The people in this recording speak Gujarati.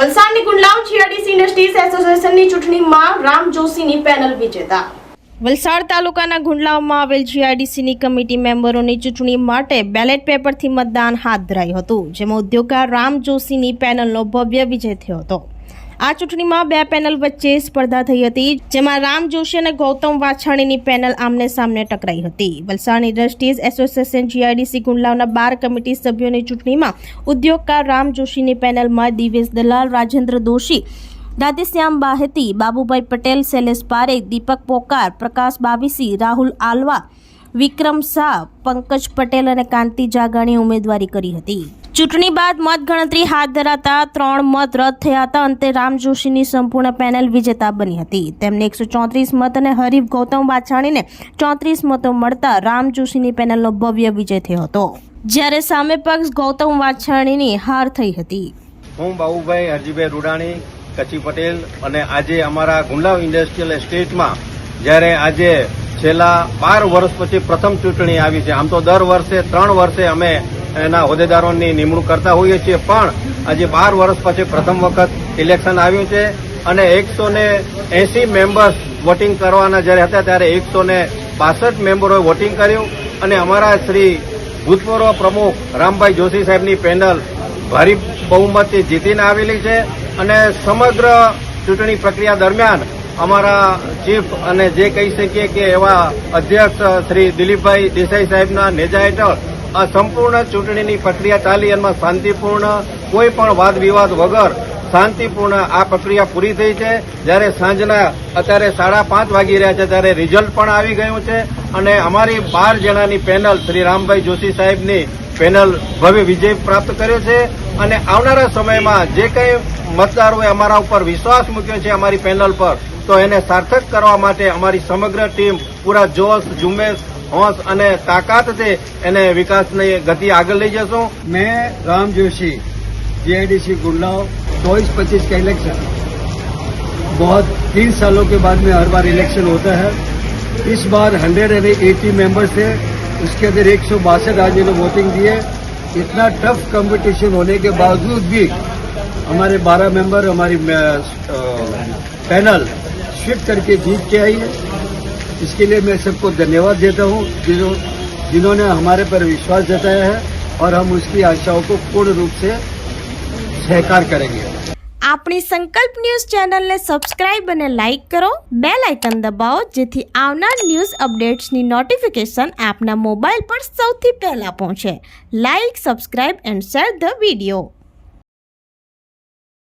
વલસાડની ગુંડલાવ જીઆરડીસી ઇન્ડસ્ટ્રીઝ એસોસિએશનની ચૂંટણીમાં રામ જોશીની પેનલ વિજેતા. વલસાડ તાલુકાના ગુંડલાવમાં આવેલ જીઆઈડીસીની કમિટી મેમ્બરોની ચૂંટણી માટે બેલેટ પેપરથી મતદાન હાથ ધરાયું હતું, જેમાં ઉદ્યોગકાર રામ જોશીની પેનલનો ભવ્ય વિજય થયો હતો. આ ચૂંટણીમાં બે પેનલ વચ્ચે સ્પર્ધા થઈ હતી, જેમાં રામ જોશી અને ગૌતમ વાછાણીની પેનલ આમને સામને ટકરાઈ હતી. વલસાડ ઇન્ડસ્ટ્રીઝ એસોસિએશન જીઆઈડીસી ગુંડલાવના બાર કમિટી સભ્યોની ચૂંટણીમાં ઉદ્યોગકાર રામ જોશીની પેનલમાં દિવેશ દલાલ, રાજેન્દ્ર દોશી, રાધેશ્યામ બાહેતી, બાબુભાઈ પટેલ, શૈલેષ પારેખ, દીપક પોકાર, પ્રકાશ બાવીસી, રાહુલ આલવા, વિક્રમ શાહ, પંકજ પટેલ અને કાંતિ જાગાણી ઉમેદવારી કરી હતી. ચૂંટણી બાદ મતગણતરી હાથ ધરાતા ત્રણ મત રદ થયા હતા. અંતે રામ જોશીની સંપૂર્ણ પેનલ વિજેતા બની હતી. તેમને એકસો ચોત્રીસ મત અને હરીફ ગૌતમ વાછાણીને ચોત્રીસ મતો મળતા રામ જોશીની પેનલનો ભવ્ય વિજય થયો હતો. જ્યારે સામે પક્ષ ગૌતમ વાછાણીની હાર થઈ હતી. હું બાબુભાઈ હરજીભાઈ રૂડાણી, કચી પટેલ અને આજે અમારા ગુંડલાવ ઇન્ડસ્ટ્રીયલ એસ્ટેટમાં જ્યારે આજે છેલ્લા બાર વર્ષ પછી પ્રથમ ચૂંટણી આવી છે. આમ તો દર વર્ષે, ત્રણ વર્ષે અમે એના હોદ્દેદારોની નિમણૂક કરતા હોઈએ છીએ. પણ આજે બાર વર્ષ પછી પ્રથમ વખત ઇલેક્શન આવ્યું છે અને એકસો ને મેમ્બર્સ વોટિંગ કરવાના જ્યારે હતા ત્યારે એકસો ને મેમ્બરોએ વોટિંગ કર્યું. અને અમારા શ્રી ભૂતપૂર્વ પ્રમુખ રામભાઈ જોશી સાહેબની પેનલ ભારી બહુમતથી જીતીને આવેલી છે. અને સમગ્ર ચૂંટણી પ્રક્રિયા દરમિયાન અમારા ચીફ અને જે કહી શકીએ કે એવા અધ્યક્ષ શ્રી દિલીપભાઈ દેસાઈ સાહેબના નેજા હેઠળ આ સંપૂર્ણ ચૂંટણીની પ્રક્રિયા ચાલી એમાં શાંતિપૂર્ણ કોઈ પણ વાદ વિવાદ વગર શાંતિપૂર્ણ આ પ્રક્રિયા પૂરી થઈ છે. જ્યારે સાંજના અત્યારે સાડા પાંચ વાગી રહ્યા છે ત્યારે રિઝલ્ટ પણ આવી ગયું છે અને અમારી બાર જણાની પેનલ શ્રી રામભાઈ જોશી સાહેબની પેનલ ભવ્ય વિજય પ્રાપ્ત કર્યો છે અને આવનારા સમયમાં જે કંઈ મતદારોએ અમારા ઉપર વિશ્વાસ મૂક્યો છે અમારી પેનલ પર, તો એને સાર્થક કરવા માટે અમારી સમગ્ર ટીમ પૂરા જોશ, ઝુંબેશ હોશ અને તાકાતથી એને વિકાસની ગતિ આગળ લઈ જશું मैं राम जोशी जीआईडीसी गुड़लाव चौबीस पच्चीस का इलेक्शन बहुत तीन सालों के बाद में हर बार इलेक्शन होता है इस बार हंड्रेड एंड एटी मेंबर्स थे उसके अंदर एक सौ बासठ आदमी ने वोटिंग दिए इतना टफ कंपटीशन होने के बावजूद भी हमारे बारह मेंबर हमारी पैनल स्विफ्ट करके जीत के आई है इसके लिए मैं सबको धन्यवाद देता हूँ जिन्हों जिन्होंने हमारे पर विश्वास जताया है और हम उसकी आशाओं को पूर्ण रूप से सहकार करेंगे આપણી સંકલ્પ ન્યૂઝ ચેનલને સબસ્ક્રાઇબ અને લાઇક કરો બે લાઇકન દબાવો જેથી આવનાર ન્યૂઝ અપડેટ્સની નોટિફિકેશન આપના મોબાઈલ પર સૌથી પહેલા પહોંચે like subscribe and share the video